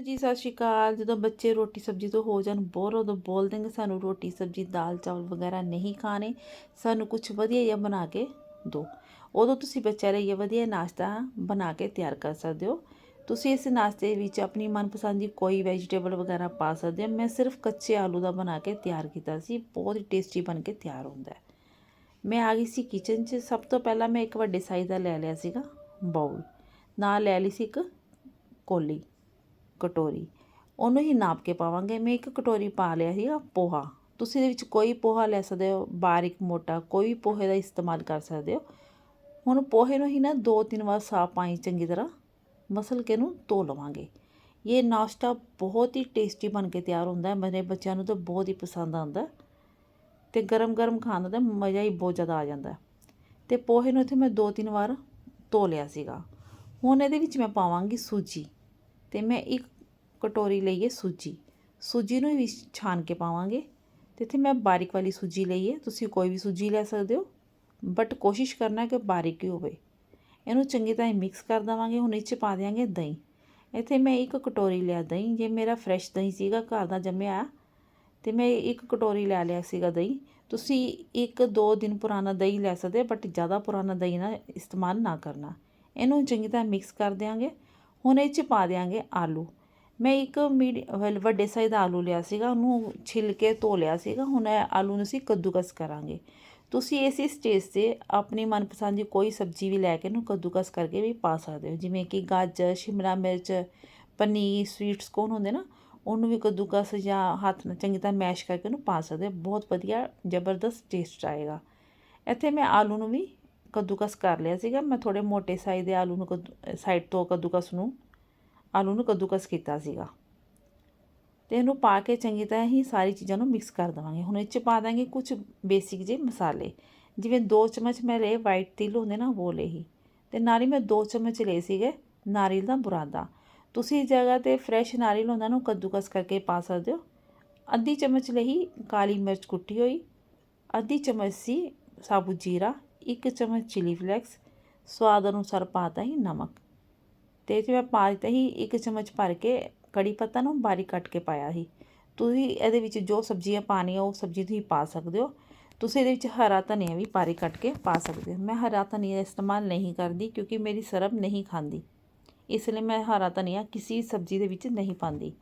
ਜੀ ਸਤਿ ਸ਼੍ਰੀ ਅਕਾਲ। ਜਦੋਂ ਬੱਚੇ ਰੋਟੀ ਸਬਜ਼ੀ ਤੋਂ ਹੋ ਜਾਣ ਬੋਰ, ਉਦੋਂ ਬੋਲ ਦੇਣਗੇ, ਸਾਨੂੰ ਰੋਟੀ, ਸਬਜ਼ੀ, ਦਾਲ, ਚਾਵਲ ਵਗੈਰਾ ਨਹੀਂ ਖਾਣੇ। ਸਾਨੂੰ ਕੁਝ ਵਧੀਆ ਜਿਹਾ ਬਣਾ ਕੇ ਦਿਓ ਉਦੋਂ ਤੁਸੀਂ ਬੱਚਿਆਂ ਲਈ ਇਹ ਵਧੀਆ ਨਾਸ਼ਤਾ ਬਣਾ ਕੇ ਤਿਆਰ ਕਰ ਸਕਦੇ ਹੋ। ਤੁਸੀਂ ਇਸ ਨਾਸ਼ਤੇ ਵਿੱਚ ਆਪਣੀ ਮਨਪਸੰਦ ਦੀ ਕੋਈ ਵੈਜੀਟੇਬਲ ਵਗੈਰਾ ਪਾ ਸਕਦੇ ਹੋ। ਮੈਂ ਸਿਰਫ ਕੱਚੇ ਆਲੂ ਦਾ ਬਣਾ ਕੇ ਤਿਆਰ ਕੀਤਾ ਸੀ। ਬਹੁਤ ਹੀ ਟੇਸਟੀ ਬਣ ਕੇ ਤਿਆਰ ਹੁੰਦਾ ਹੈ। ਮੈਂ ਆ ਗਈ ਸੀ ਕਿਚਨ 'ਚ। ਸਭ ਤੋਂ ਪਹਿਲਾਂ ਮੈਂ ਇੱਕ ਵੱਡੇ ਸਾਈਜ਼ ਦਾ ਲੈ ਲਿਆ ਸੀਗਾ ਬਾਉਲ ਨਾਲ ਲੈ ਲਈ ਸੀ ਇੱਕ ਕੋਲੀ। ਕਟੋਰੀ। ਉਹਨੂੰ ਹੀ ਨਾਪ ਕੇ ਪਾਵਾਂਗੇ। ਮੈਂ ਇੱਕ ਕਟੋਰੀ ਪਾ ਲਿਆ ਸੀਗਾ, ਪੋਹਾ। ਤੁਸੀਂ ਇਹਦੇ ਵਿੱਚ ਕੋਈ ਪੋਹਾ ਲੈ ਸਕਦੇ ਹੋ ਬਾਰੀਕ ਮੋਟਾ, ਕੋਈ ਪੋਹੇ ਦਾ ਇਸਤੇਮਾਲ ਕਰ ਸਕਦੇ ਹੋ। ਹੁਣ ਪੋਹੇ ਨੂੰ ਹੀ ਨਾ ਦੋ ਤਿੰਨ ਵਾਰ ਸਾਫ਼ ਪਾਣੀ ਚੰਗੀ ਤਰ੍ਹਾਂ ਮਸਲ ਕੇ ਨੂੰ ਧੋ ਲਵਾਂਗੇ। ਇਹ ਨਾਸ਼ਤਾ ਬਹੁਤ ਹੀ ਟੇਸਟੀ ਬਣ ਕੇ ਤਿਆਰ ਹੁੰਦਾ ਹੈ। ਮੇਰੇ ਬੱਚਿਆਂ ਨੂੰ ਤਾਂ ਬਹੁਤ ਹੀ ਪਸੰਦ ਆਉਂਦਾ ਤੇ ਗਰਮ ਗਰਮ ਖਾਣ ਦਾ ਮਜ਼ਾ ਹੀ ਬਹੁਤ ਜ਼ਿਆਦਾ ਆ ਜਾਂਦਾ ਤੇ ਪੋਹੇ ਨੂੰ ਇੱਥੇ ਮੈਂ ਦੋ ਤਿੰਨ ਵਾਰ ਧੋ ਲਿਆ ਸੀਗਾ। ਹੁਣ ਇਹਦੇ ਵਿੱਚ ਮੈਂ ਪਾਵਾਂਗੀ ਸੂਜੀ। ਤੇ ਮੈਂ ਇੱਕ ਕਟੋਰੀ ਲਈ ਹੈ ਸੂਜੀ। ਸੂਜੀ ਨੂੰ ਵੀ ਛਾਣ ਕੇ ਪਾਵਾਂਗੇ। ਤੇ ਇੱਥੇ ਮੈਂ ਬਾਰੀਕ ਵਾਲੀ ਸੂਜੀ ਲਈ ਹੈ। ਤੁਸੀਂ ਕੋਈ ਵੀ ਸੂਜੀ ਲੈ ਸਕਦੇ ਹੋ। ਬਟ ਕੋਸ਼ਿਸ਼ ਕਰਨਾ ਕਿ ਬਾਰੀਕ ਹੀ ਹੋਵੇ। ਇਹਨੂੰ ਚੰਗੀ ਤਰ੍ਹਾਂ ਮਿਕਸ ਕਰ ਦੇਵਾਂਗੇ। ਹੁਣ ਇਹ 'ਚ ਪਾ ਦਿਆਂਗੇ ਦਹੀਂ। ਇੱਥੇ ਮੈਂ ਇੱਕ ਕਟੋਰੀ ਲਿਆ ਦਹੀਂ। ਜੇ ਮੇਰਾ ਫਰੈਸ਼ ਦਹੀਂ ਸੀਗਾ, ਘਰ ਦਾ ਜੰਮਿਆ। ਤੇ ਮੈਂ ਇੱਕ ਕਟੋਰੀ ਲੈ ਲਿਆ ਸੀਗਾ ਦਹੀਂ। ਤੁਸੀਂ ਇੱਕ ਦੋ ਦਿਨ ਪੁਰਾਣਾ ਦਹੀਂ ਲੈ ਸਕਦੇ ਬਟ ਜ਼ਿਆਦਾ ਪੁਰਾਣਾ ਦਹੀਂ ਨਾ ਇਸਤੇਮਾਲ ਨਾ ਕਰਨਾ। ਇਹਨੂੰ ਚੰਗੀ ਤਰ੍ਹਾਂ ਮਿਕਸ ਕਰ ਦਿਆਂਗੇ। ਹੁਣ ਇਹ 'ਚ ਪਾ ਦਿਆਂਗੇ ਆਲੂ। ਮੈਂ ਇੱਕ ਮੀਡੀ ਵੱਡੇ ਸਾਈਜ਼ ਦਾ ਆਲੂ ਲਿਆ ਸੀਗਾ, ਉਹਨੂੰ ਛਿੱਲ ਕੇ ਧੋ ਲਿਆ ਸੀਗਾ, ਹੁਣ ਇਹ ਆਲੂ ਨੂੰ ਅਸੀਂ ਕੱਦੂਕਸ ਕਰਾਂਗੇ। ਤੁਸੀਂ ਇਸੇ ਸਟੇਜ 'ਤੇ ਆਪਣੀ ਮਨਪਸੰਦ ਦੀ ਕੋਈ ਸਬਜ਼ੀ ਵੀ ਲੈ ਕੇ ਇਹਨੂੰ ਕੱਦੂਕਸ ਕਰਕੇ ਵੀ ਪਾ ਸਕਦੇ ਹੋ। ਜਿਵੇਂ ਕਿ ਗਾਜਰ, ਸ਼ਿਮਲਾ ਮਿਰਚ, ਪਨੀਰ ਸਵੀਟਸ ਕੋਨ ਹੁੰਦੇ ਨਾ, ਉਹਨੂੰ ਵੀ ਕੱਦੂਕਸ ਜਾਂ ਹੱਥ ਨਾਲ ਚੰਗੀ ਤਰ੍ਹਾਂ ਮੈਸ਼ ਕਰਕੇ ਉਹਨੂੰ ਪਾ ਸਕਦੇ ਹੋ। ਬਹੁਤ ਵਧੀਆ, ਜ਼ਬਰਦਸਤ ਟੇਸਟ ਆਏਗਾ। ਇੱਥੇ ਮੈਂ ਆਲੂ ਨੂੰ ਵੀ ਕੱਦੂਕਸ ਕਰ ਲਿਆ ਸੀਗਾ। ਮੈਂ ਥੋੜੇ ਮੋٹے ਸਾਈਜ਼ ਦੇ ਆਲੂ ਨੂੰ ਸਾਈਡ ਤੋਂ ਕੱਦੂਕਸ ਨੂੰ, ਆਲੂ ਨੂੰ ਕੱਦੂਕਸ ਕੀਤਾ ਸੀਗਾ। ਤੇ ਇਹਨੂੰ ਪਾ ਕੇ ਚੰਗੀ ਤਰ੍ਹਾਂ ਹੀ ਸਾਰੀ ਚੀਜ਼ਾਂ ਨੂੰ ਮਿਕਸ ਕਰ ਦਵਾਂਗੇ। ਹੁਣ ਇਹ ਚ ਪਾ ਦਾਂਗੇ ਕੁਝ ਬੇਸਿਕ ਜੇ ਮਸਾਲੇ। ਜਿਵੇਂ 2 ਚਮਚ ਮੈਂ ਲਏ ਵਾਈਟ ਤਿਲ ਹੁੰਦੇ ਨਾ ਉਹ ਲਏ ਹੀ ਤੇ ਨਾਲ ਹੀ ਮੈਂ 2 ਚਮਚ ਲਏ ਸੀਗੇ ਨਾਰੀਅਲ ਦਾ ਬੁਰਾਦਾ। ਤੁਸੀਂ ਜਗ੍ਹਾ ਤੇ ਫਰੈਸ਼ ਨਾਰੀਅਲ ਹੁੰਦਾ ਨੂੰ ਕੱਦੂਕਸ ਕਰਕੇ ਪਾ ਸਕਦੇ ਹੋ। ਅੱਧੀ ਚਮਚ ਲਈ ਕਾਲੀ ਮਿਰਚ ਕੁੱਟੀ ਹੋਈ, ਅੱਧੀ ਚਮਚ ਸੀ ਸਾਬੂਤ ਜੀਰਾ ਇੱਕ ਚਮਚ ਚਿਲੀ ਫਲੈਕਸ ਸਵਾਦ ਅਨੁਸਾਰ ਪਾਤਾ ਹੀ ਨਮਕ। ਤੇ ਇਹ 'ਚ ਮੈਂ ਪਾ ਦਿੱਤਾ ਹੀ ਇੱਕ ਚਮਚ ਭਰ ਕੇ ਕੜੀ ਪੱਤਾ ਨੂੰ ਬਾਰੀਕ ਕੱਟ ਕੇ ਪਾਇਆ ਸੀ। ਤੁਸੀਂ ਇਹਦੇ ਵਿੱਚ ਜੋ ਸਬਜ਼ੀਆਂ ਪਾਣੀਆਂ ਉਹ ਸਬਜ਼ੀ ਤੁਸੀਂ ਪਾ ਸਕਦੇ ਹੋ। ਤੁਸੀਂ ਇਹਦੇ ਵਿੱਚ ਹਰਾ ਧਨੀਆ ਵੀ ਬਾਰੀਕ ਕੱਟ ਕੇ ਪਾ ਸਕਦੇ ਹੋ। ਮੈਂ ਹਰਾ ਧਨੀਆ ਦਾ ਇਸਤੇਮਾਲ ਨਹੀਂ ਕਰਦੀ ਕਿਉਂਕਿ ਮੇਰੀ ਸਰਬ ਨਹੀਂ ਖਾਂਦੀ। ਇਸ ਲਈ ਮੈਂ ਹਰਾ ਧਨੀਆ ਕਿਸੇ ਸਬਜ਼ੀ ਦੇ ਵਿੱਚ ਨਹੀਂ ਪਾਉਂਦੀ।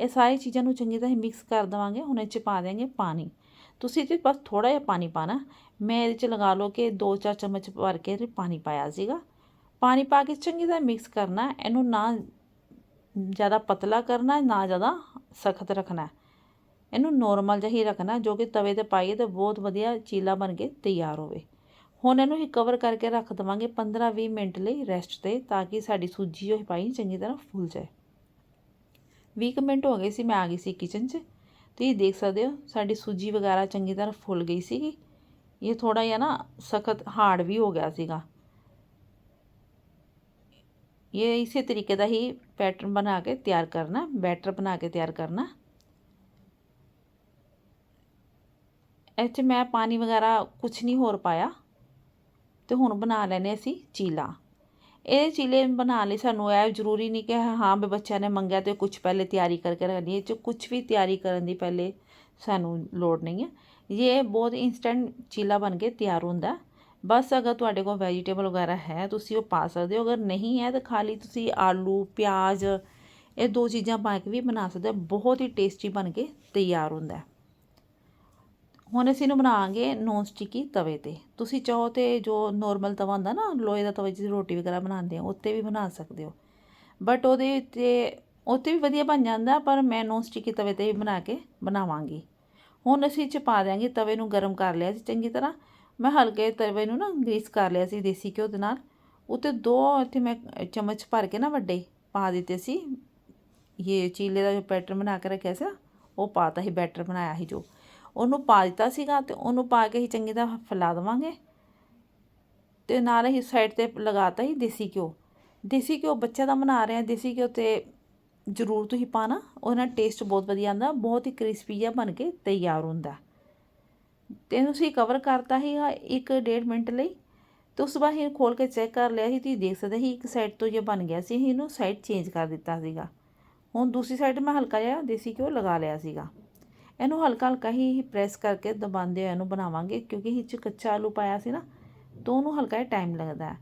ਇਹ ਸਾਰੀ ਚੀਜ਼ਾਂ ਨੂੰ ਚੰਗੀ ਤਰ੍ਹਾਂ ਮਿਕਸ ਕਰ ਦਵਾਂਗੇ। ਹੁਣ ਇਹ 'ਚ ਪਾ ਦੇਵਾਂਗੇ ਪਾਣੀ। ਤੁਸੀਂ ਇਹਦੇ ਬਸ ਥੋੜਾ ਜਿਹਾ ਪਾਣੀ ਪਾਣਾ ਮੈਂ ਇਹਦੇ 'ਚ ਲਗਾ ਲਓ ਕਿ 2-4 ਚਮਚ ਭਰ ਕੇ ਪਾਣੀ ਪਾਇਆ ਸੀਗਾ। ਪਾਣੀ ਪਾ ਕੇ ਚੰਗੀ ਤਰ੍ਹਾਂ ਮਿਕਸ ਕਰਨਾ, ਇਹਨੂੰ ਨਾ ਜ਼ਿਆਦਾ ਪਤਲਾ ਕਰਨਾ, ਨਾ ਜ਼ਿਆਦਾ ਸਖਤ ਰੱਖਣਾ। ਇਹਨੂੰ ਨੋਰਮਲ ਜਿਹਾ ਹੀ ਰੱਖਣਾ, ਜੋ ਕਿ ਤਵੇ ਤੇ ਪਾਈਏ ਤਾਂ ਬਹੁਤ ਵਧੀਆ ਚੀਲਾ ਬਣ ਕੇ ਤਿਆਰ ਹੋਵੇ। ਹੁਣ ਇਹਨੂੰ ਹੀ ਕਵਰ ਕਰਕੇ ਰੱਖ ਦਵਾਂਗੇ 15-20 ਮਿੰਟ ਲਈ ਰੈਸਟ ਤੇ, ਤਾਂ ਕਿ ਸਾਡੀ ਸੂਜੀ ਜੋ ਪਾਈ ਚੰਗੀ ਤਰ੍ਹਾਂ ਫੁੱਲ ਜਾਏ। 20 ਮਿੰਟ ਹੋ ਗਏ ਸੀ, ਮੈਂ ਆ ਗਈ ਸੀ ਕਿਚਨ 'ਚ। ਤੁਸੀਂ ਦੇਖ ਸਕਦੇ ਹੋ, ਸਾਡੀ ਸੂਜੀ ਵਗੈਰਾ ਚੰਗੀ ਤਰ੍ਹਾਂ ਫੁੱਲ ਗਈ ਸੀਗੀ। ਇਹ ਥੋੜਾ ਜਿਹਾ ਨਾ ਸਖਤ ਹਾਰਡ ਵੀ ਹੋ ਗਿਆ ਸੀਗਾ। ਇਹ ਇਸੇ ਤਰੀਕੇ ਦਾ ਹੀ ਪੈਟਰਨ ਬਣਾ ਕੇ ਤਿਆਰ ਕਰਨਾ, ਬੈਟਰ ਬਣਾ ਕੇ ਤਿਆਰ ਕਰਨਾ। ਇੱਥੇ ਮੈਂ ਪਾਣੀ ਵਗੈਰਾ ਕੁਝ ਨਹੀਂ ਹੋਰ ਪਾਇਆ, ਤੇ ਹੁਣ ਬਣਾ ਲੈਨੇ ਅਸੀਂ ਚੀਲਾ। ਇਹ ਚੀਲੇ ਬਣਾਉਣ ਲਈ ਸਾਨੂੰ, ਇਹ ਜ਼ਰੂਰੀ ਨਹੀਂ ਕਿ ਹਾਂ ਵੀ ਬੱਚਿਆਂ ਨੇ ਮੰਗਿਆ ਤੇ ਕੁਝ ਪਹਿਲੇ ਤਿਆਰੀ ਕਰਕੇ ਰੱਖਣੀ ਹੈ ਚ ਕੁਝ ਵੀ ਤਿਆਰੀ ਕਰਨ ਦੀ ਪਹਿਲੇ ਸਾਨੂੰ ਲੋੜ ਨਹੀਂ ਹੈ। ਇਹ ਬਹੁਤ ਇਨਸਟੈਂਟ ਚੀਲਾ ਬਣ ਕੇ ਤਿਆਰ ਹੁੰਦਾ, ਬਸ ਅਗਰ ਤੁਹਾਡੇ ਕੋਲ ਵੈਜੀਟੇਬਲ ਵਗੈਰਾ ਹੈ, ਤੁਸੀਂ ਉਹ ਪਾ ਸਕਦੇ ਹੋ, ਅਗਰ ਨਹੀਂ ਹੈ ਤਾਂ ਖਾਲੀ ਤੁਸੀਂ ਆਲੂ, ਪਿਆਜ਼, ਇਹ ਦੋ ਚੀਜ਼ਾਂ ਪਾ ਕੇ ਵੀ ਬਣਾ ਸਕਦੇ ਹੋ, ਬਹੁਤ ਹੀ ਟੇਸਟੀ ਬਣ ਕੇ ਤਿਆਰ ਹੁੰਦਾ ਹੁਣ ਅਸੀਂ ਇਹਨੂੰ ਬਣਾਵਾਂਗੇ ਨੌਨ ਸਟਿਕੀ ਤਵੇ ਤੇ। ਤੁਸੀਂ ਚਾਹੋ ਤੇ ਜੋ ਨੋਰਮਲ ਤਵਾ ਹੁੰਦਾ ਨਾ, ਲੋਹੇ ਦਾ ਤਵੇ ਜਿਸ ਰੋਟੀ ਵਗੈਰਾ ਬਣਾਉਂਦੇ ਆ ਉੱਤੇ ਵੀ ਬਣਾ ਸਕਦੇ ਹੋ। ਬਟ ਉਹਦੇ ਤੇ ਉੱਤੇ ਵੀ ਵਧੀਆ ਬਣ ਜਾਂਦਾ, ਪਰ ਮੈਂ ਨੌਨ ਸਟਿਕੀ ਤਵੇ ਤੇ ਵੀ ਬਣਾ ਕੇ ਬਣਾਵਾਂਗੀ। ਹੁਣ ਅਸੀਂ ਇਹ 'ਚ ਪਾ ਦਿਆਂਗੇ ਤਵੇ ਨੂੰ ਗਰਮ ਕਰ ਲਿਆ ਸੀ ਚੰਗੀ ਤਰ੍ਹਾਂ। ਮੈਂ ਹਲਕੇ ਤਵੇ ਨੂੰ ਨਾ ਗ੍ਰੀਸ ਕਰ ਲਿਆ ਸੀ ਦੇਸੀ ਘਿਓ ਦੇ ਨਾਲ। ਉੱਤੇ ਦੋ ਇੱਥੇ ਮੈਂ ਚਮਚ ਭਰ ਕੇ ਨਾ ਵੱਡੇ ਪਾ ਦਿੱਤੇ ਸੀ। ਇਹ ਚੀਲੇ ਦਾ ਜੋ ਪੈਟਰਨ ਬਣਾ ਕੇ ਰੱਖਿਆ ਸੀ ਉਹ ਪਾਤਾ ਸੀ ਬੈਟਰ ਬਣਾਇਆ ਸੀ ਜੋ। ਉਹਨੂੰ ਪਾ ਦਿੱਤਾ ਸੀਗਾ ਤੇ ਉਹਨੂੰ ਪਾ ਕੇ ਹੀ ਚੰਗੀ ਤਰ੍ਹਾਂ ਫੈਲਾ ਦੇਵਾਂਗੇ। ਤੇ ਨਾਲ ਹੀ ਸਾਈਡ ਤੇ ਲਗਾਤਾ ਹੀ ਦੇਸੀ ਘਿਓ। ਦੇਸੀ ਘਿਓ ਬੱਚਾ ਦਾ ਬਣਾ ਰਹੇ ਆ ਦੇਸੀ ਘਿਓ ਤੇ ਜ਼ਰੂਰ ਤੁਸੀਂ ਪਾਣਾ। ਉਹਦੇ ਨਾਲ ਟੇਸਟ ਬਹੁਤ ਵਧੀਆ ਆਉਂਦਾ। ਬਹੁਤ ਹੀ ਕ੍ਰਿਸਪੀ ਜਿਹਾ ਬਣ ਕੇ ਤਿਆਰ ਹੁੰਦਾ। ਤੇ ਅਸੀਂ ਕਵਰ ਕਰਤਾ ਹੀ ਇੱਕ ਡੇਢ ਮਿੰਟ ਲਈ। ਤੇ ਉਸ ਤੋਂ ਬਾਅਦ ਹੀ ਖੋਲ ਕੇ ਚੈੱਕ ਕਰ ਲਿਆ ਸੀ। ਤੁਸੀਂ ਦੇਖ ਸਕਦੇ ਸੀ ਇੱਕ ਸਾਈਡ ਤੋਂ ਜੇ ਬਣ ਗਿਆ ਸੀ। ਇਹਨੂੰ ਸਾਈਡ ਚੇਂਜ ਕਰ ਦਿੱਤਾ ਸੀਗਾ। ਹੁਣ ਦੂਸਰੀ ਸਾਈਡ ਮੈਂ ਹਲਕਾ ਜਿਹਾ ਦੇਸੀ ਘਿਓ ਲਗਾ ਲਿਆ ਸੀਗਾ। ਇਹਨੂੰ ਹਲਕਾ ਹਲਕਾ ਹੀ ਪ੍ਰੈਸ ਕਰਕੇ ਦਬਾਉਂਦੇ ਹੋਏ ਇਹਨੂੰ ਬਣਾਵਾਂਗੇ, ਕਿਉਂਕਿ ਇਹ 'ਚ ਕੱਚਾ ਆਲੂ ਪਾਇਆ ਸੀ ਨਾ, ਤਾਂ ਉਹਨੂੰ ਹਲਕਾ ਜਿਹਾ ਟਾਈਮ ਲੱਗਦਾ ਹੈ।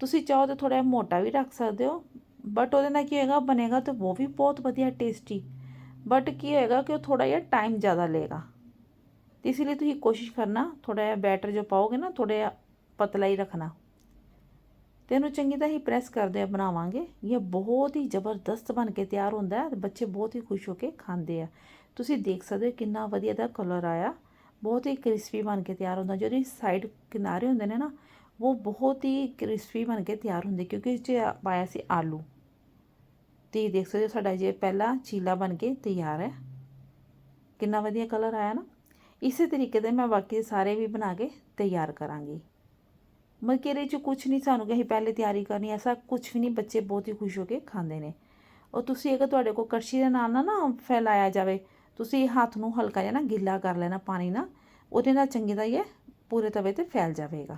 ਤੁਸੀਂ ਚਾਹੋ ਤਾਂ ਥੋੜਾ ਮੋਟਾ ਵੀ ਰੱਖ ਸਕਦੇ ਹੋ ਬਟ ਉਹਦੇ ਨਾਲ ਕੀ ਹੋਏਗਾ, ਬਣੇਗਾ ਤਾਂ ਉਹ ਵੀ ਬਹੁਤ ਵਧੀਆ ਟੇਸਟੀ ਬਟ ਕੀ ਹੋਏਗਾ ਕਿ ਉਹ ਥੋੜਾ ਜਿਹਾ ਟਾਈਮ ਜ਼ਿਆਦਾ ਲਏਗਾ। ਤੇ ਇਸ ਲਈ ਤੁਸੀਂ ਕੋਸ਼ਿਸ਼ ਕਰਨਾ ਥੋੜਾ ਜਿਹਾ ਬੈਟਰ ਜੋ ਪਾਓਗੇ ਨਾ ਥੋੜਾ ਜਿਹਾ ਪਤਲਾ ਹੀ ਰੱਖਣਾ। ਤੇ ਇਹਨੂੰ ਚੰਗੀ ਤਰ੍ਹਾਂ ਹੀ ਪ੍ਰੈਸ ਕਰਦੇ ਆ ਬਣਾਵਾਂਗੇ। ਇਹ ਬਹੁਤ ਹੀ ਜ਼ਬਰਦਸਤ ਬਣ ਕੇ ਤਿਆਰ ਹੁੰਦਾ ਹੈ ਬੱਚੇ ਬਹੁਤ ਹੀ ਖੁਸ਼ ਹੋ ਕੇ ਖਾਂਦੇ ਆ। ਤੁਸੀਂ ਦੇਖ ਸਕਦੇ ਹੋ ਕਿੰਨਾ ਵਧੀਆ ਦਾ ਕਲਰ ਆਇਆ। ਬਹੁਤ ਹੀ ਕ੍ਰਿਸਪੀ ਬਣ ਕੇ ਤਿਆਰ ਹੁੰਦਾ। ਜਿਹੜੀ ਸਾਈਡ ਕਿਨਾਰੇ ਹੁੰਦੇ ਨੇ ਨਾ, ਉਹ ਬਹੁਤ ਹੀ ਕ੍ਰਿਸਪੀ ਬਣ ਕੇ ਤਿਆਰ ਹੁੰਦੇ ਕਿਉਂਕਿ ਇਹ 'ਚ ਪਾਇਆ ਸੀ ਆਲੂ। ਤੇ ਦੇਖ ਸਕਦੇ ਹੋ ਸਾਡਾ ਜੇ ਪਹਿਲਾ ਚੀਲਾ ਬਣ ਕੇ ਤਿਆਰ ਹੈ। ਕਿੰਨਾ ਵਧੀਆ ਕਲਰ ਆਇਆ ਨਾ। ਇਸੇ ਤਰੀਕੇ ਦੇ ਮੈਂ ਬਾਕੀ ਸਾਰੇ ਵੀ ਬਣਾ ਕੇ ਤਿਆਰ ਕਰਾਂਗੀ। ਮਤਲਬ ਕਿ ਇਹਦੇ 'ਚ ਕੁਝ ਨਹੀਂ ਸਾਨੂੰ ਕਿ ਅਸੀਂ ਪਹਿਲੇ ਤਿਆਰੀ ਕਰਨੀ, ਐਸਾ ਕੁਝ ਵੀ ਨਹੀਂ, ਬੱਚੇ ਬਹੁਤ ਹੀ ਖੁਸ਼ ਹੋ ਕੇ ਖਾਂਦੇ ਨੇ। ਉਹ ਤੁਸੀਂ ਅਗਰ ਤੁਹਾਡੇ ਕੋਲ ਕੜਛੀ ਦੇ ਨਾਲ ਨਾ ਨਾ ਫੈਲਾਇਆ ਜਾਵੇ ਤੁਸੀਂ ਹੱਥ ਨੂੰ ਹਲਕਾ ਜਿਹਾ ਨਾ ਗਿੱਲਾ ਕਰ ਲੈਣਾ ਪਾਣੀ ਨਾਲ, ਉਹਦੇ ਨਾਲ ਚੰਗੀ ਤਰ੍ਹਾਂ ਇਹ ਪੂਰੇ ਤਵੇ ਤੇ ਫੈਲ ਜਾਵੇਗਾ।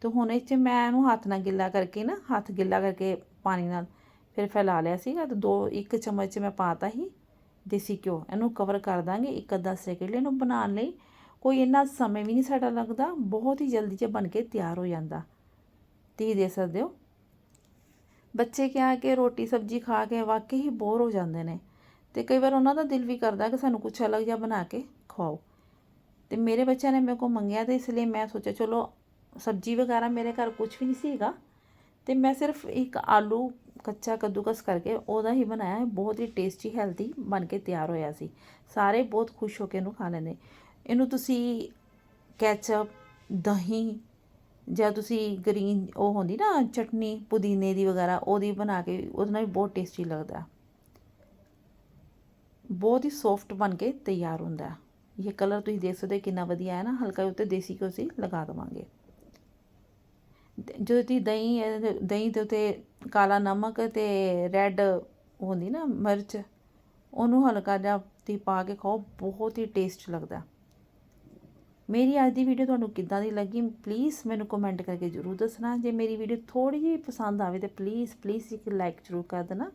ਤੇ ਹੁਣ ਇਹ 'ਚ ਮੈਂ ਇਹਨੂੰ ਹੱਥ ਨਾਲ ਗਿੱਲਾ ਕਰਕੇ ਨਾ, ਹੱਥ ਗਿੱਲਾ ਕਰਕੇ ਪਾਣੀ ਨਾਲ ਫਿਰ ਫੈਲਾ ਲਿਆ ਸੀਗਾ ਤੇ ਦੋ, ਇੱਕ ਚਮਚ 'ਚ ਮੈਂ ਪਾਤਾ ਹੀ ਦੇਸੀ ਘਿਓ। ਇਹਨੂੰ ਕਵਰ ਕਰ ਦਾਂਗੇ ਇੱਕ ਅੱਧਾ ਸੈਕਿੰਡ ਲਈ ਇਹਨੂੰ ਬਣਾਉਣ ਲਈ। ਕੋਈ ਇੰਨਾ ਸਮੇਂ ਵੀ ਨਹੀਂ ਸਾਡਾ ਲੱਗਦਾ, ਬਹੁਤ ਹੀ ਜਲਦੀ 'ਚ ਬਣ ਕੇ ਤਿਆਰ ਹੋ ਜਾਂਦਾ। ਤੀ ਦੇ ਸਕਦੇ ਹੋ। ਬੱਚੇ ਕਿਹਾ ਕਿ ਰੋਟੀ ਸਬਜ਼ੀ ਖਾ ਕੇ ਵਾਕਈ ਹੀ ਬੋਰ ਹੋ ਜਾਂਦੇ ਨੇ। ਤੇ ਕਈ ਵਾਰ ਉਹਨਾਂ ਦਾ ਦਿਲ ਵੀ ਕਰਦਾ ਕਿ ਸਾਨੂੰ ਕੁਛ ਅਲੱਗ ਜਿਹਾ ਬਣਾ ਕੇ ਖਵਾਓ। ਤੇ ਮੇਰੇ ਬੱਚਿਆਂ ਨੇ ਮੇਰੇ ਕੋਲ ਮੰਗਿਆ ਤੇ ਇਸ ਲਈ ਮੈਂ ਸੋਚਿਆ, ਚਲੋ ਸਬਜ਼ੀ ਵਗੈਰਾ ਮੇਰੇ ਘਰ ਕੁਝ ਵੀ ਨਹੀਂ ਸੀਗਾ ਤੇ ਮੈਂ ਸਿਰਫ ਇੱਕ ਆਲੂ ਕੱਚਾ ਕੱਦੂਕਸ ਕਰਕੇ ਉਹਦਾ ਹੀ ਬਣਾਇਆ, ਬਹੁਤ ਹੀ ਟੇਸਟੀ ਹੈਲਦੀ ਬਣ ਕੇ ਤਿਆਰ ਹੋਇਆ ਸੀ। ਸਾਰੇ ਬਹੁਤ ਖੁਸ਼ ਹੋ ਕੇ ਇਹਨੂੰ ਖਾ ਲੈਂਦੇ। ਇਹਨੂੰ ਤੁਸੀਂ ਕੈਚਅਪ ਦਹੀਂ ਜਾਂ ਤੁਸੀਂ ਗ੍ਰੀਨ ਉਹ ਹੁੰਦੀ ਨਾ ਚਟਨੀ, ਪੁਦੀਨੇ ਦੀ ਵਗੈਰਾ, ਉਹਦੀ ਬਣਾ ਕੇ ਉਹਦੇ ਨਾਲ ਵੀ ਬਹੁਤ ਟੇਸਟੀ ਲੱਗਦਾ। ਬਹੁਤ ਹੀ ਸੌਫਟ ਬਣ ਕੇ ਤਿਆਰ ਹੁੰਦਾ ਇਹ ਕਲਰ ਤੁਸੀਂ ਦੇਖ ਸਕਦੇ ਕਿੰਨਾ ਵਧੀਆ ਹੈ ਨਾ। ਹਲਕਾ ਉੱਤੇ ਦੇਸੀ ਘਿਓ ਸੀ ਲਗਾ ਦਵਾਂਗੇ। ਜਦੋਂ ਤੁਸੀਂ ਦਹੀਂ ਦਹੀਂ ਦੇ ਉੱਤੇ ਕਾਲਾ ਨਮਕ ਤੇ ਰੈੱਡ ਹੁੰਦੀ ਨਾ, ਮਿਰਚ, ਉਹਨੂੰ ਹਲਕਾ ਜਿਹਾ ਤੁਸੀਂ ਪਾ ਕੇ ਖਾਓ, ਬਹੁਤ ਹੀ ਟੇਸਟ ਲੱਗਦਾ। ਮੇਰੀ ਅੱਜ ਦੀ ਵੀਡੀਓ ਤੁਹਾਨੂੰ ਕਿੱਦਾਂ ਦੀ ਲੱਗੀ ਪਲੀਜ਼ ਮੈਨੂੰ ਕਮੈਂਟ ਕਰਕੇ ਜ਼ਰੂਰ ਦੱਸਣਾ। ਜੇ ਮੇਰੀ ਵੀਡੀਓ ਥੋੜੀ ਜਿਹੀ ਪਸੰਦ ਆਵੇ ਤਾਂ ਪਲੀਜ਼ ਪਲੀਜ਼ ਇੱਕ ਲਾਈਕ ਜ਼ਰੂਰ ਕਰ ਦੇਣਾ।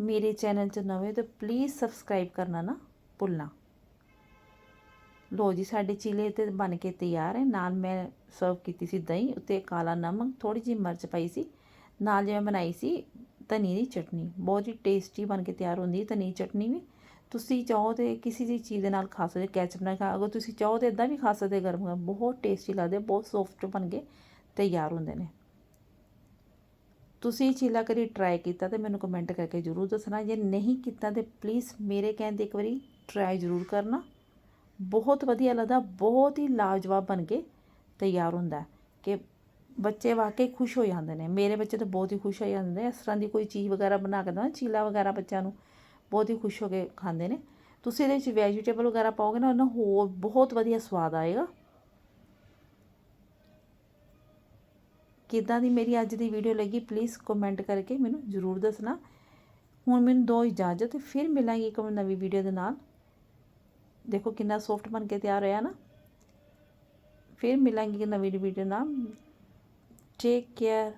ਮੇਰੇ ਚੈਨਲ 'ਚ ਨਵੇਂ ਤਾਂ ਪਲੀਜ਼ ਸਬਸਕ੍ਰਾਈਬ ਕਰਨਾ ਨਾ ਭੁੱਲਣਾ। ਲੋ ਜੀ, ਸਾਡੇ ਚੀਲੇ ਤੇ ਬਣ ਕੇ ਤਿਆਰ ਹੈ। ਨਾਲ ਮੈਂ ਸਰਵ ਕੀਤੀ ਸੀ ਦਹੀਂ, ਉੱਤੇ ਕਾਲਾ ਨਮਕ ਥੋੜੀ ਜਿਹੀ ਮਿਰਚ ਪਾਈ ਸੀ। ਨਾਲ ਜਿਵੇਂ ਬਣਾਈ ਸੀ ਧਨੀ ਦੀ ਚਟਨੀ। ਬਹੁਤ ਹੀ ਟੇਸਟੀ ਬਣ ਕੇ ਤਿਆਰ ਹੁੰਦੀ ਹੈ ਧਨੀ ਚਟਨੀ ਵੀ। ਤੁਸੀਂ ਚਾਹੋ ਤੇ ਕਿਸੇ ਵੀ ਚੀਜ਼ ਦੇ ਨਾਲ ਖਾ ਸਕਦੇ ਕੈਚਅਪ ਨਾਲ ਖਾ, ਅਗਰ ਤੁਸੀਂ ਚਾਹੋ ਤੇ ਇਦਾਂ ਵੀ ਖਾ ਸਕਦੇ ਗਰਮ ਗਰਮ ਬਹੁਤ ਟੇਸਟੀ ਲੱਗਦੇ, ਬਹੁਤ ਸੌਫਟ ਬਣ ਕੇ ਤਿਆਰ ਹੁੰਦੇ ਨੇ। ਤੁਸੀਂ ਚੀਲਾ ਕਰੀ ਟਰਾਈ ਕੀਤਾ ਤੇ ਮੈਨੂੰ ਕਮੈਂਟ ਕਰਕੇ ਜ਼ਰੂਰ ਦੱਸਣਾ। ਜੇ ਨਹੀਂ ਕੀਤਾ ਤੇ ਪਲੀਜ਼ ਮੇਰੇ ਕਹਿਣ 'ਤੇ ਇੱਕ ਵਾਰੀ ਟਰਾਈ ਜ਼ਰੂਰ ਕਰਨਾ। ਬਹੁਤ ਵਧੀਆ ਲੱਗਦਾ, ਬਹੁਤ ਹੀ ਲਾਜਵਾਬ ਬਣ ਕੇ ਤਿਆਰ ਹੁੰਦਾ ਕਿ ਬੱਚੇ ਵਾਕਈ ਖੁਸ਼ ਹੋ ਜਾਂਦੇ ਨੇ। ਮੇਰੇ ਬੱਚੇ ਤਾਂ ਬਹੁਤ ਹੀ ਖੁਸ਼ ਹੋ ਜਾਂਦੇ ਨੇ। ਇਸ ਤਰ੍ਹਾਂ ਦੀ ਕੋਈ ਚੀਜ਼ ਵਗੈਰਾ ਬਣਾ ਕੇ ਦਵਾਂ ਚੀਲਾ ਵਗੈਰਾ ਬੱਚਿਆਂ ਨੂੰ ਬਹੁਤ ਹੀ ਖੁਸ਼ ਹੋ ਕੇ ਖਾਂਦੇ ਨੇ। ਤੁਸੀਂ ਇਹਦੇ ਵਿੱਚ ਵੈਜੀਟੇਬਲ ਵਗੈਰਾ ਪਾਓਗੇ ਨਾ ਉਹਨਾਂ ਹੋਰ ਬਹੁਤ ਵਧੀਆ ਸਵਾਦ ਆਏਗਾ। ਕਿੱਦਾਂ ਦੀ ਮੇਰੀ ਅੱਜ ਦੀ ਵੀਡੀਓ ਲੱਗੀ ਪਲੀਜ਼ ਕਮੈਂਟ ਕਰਕੇ ਮੈਨੂੰ ਜ਼ਰੂਰ ਦੱਸਣਾ। ਹੁਣ ਮੈਨੂੰ ਦੋ ਇਜਾਜ਼ਤ, ਫਿਰ ਮਿਲਾਂਗੇ ਇੱਕ ਨਵੀਂ ਵੀਡੀਓ ਦੇ ਨਾਲ। ਦੇਖੋ ਕਿੰਨਾ ਸੌਫਟ ਬਣ ਕੇ ਤਿਆਰ ਹੋਇਆ ਨਾ। ਫਿਰ ਮਿਲਾਂਗੇ ਨਵੀਂ ਵੀਡੀਓ ਨਾਲ। Take care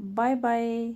bye bye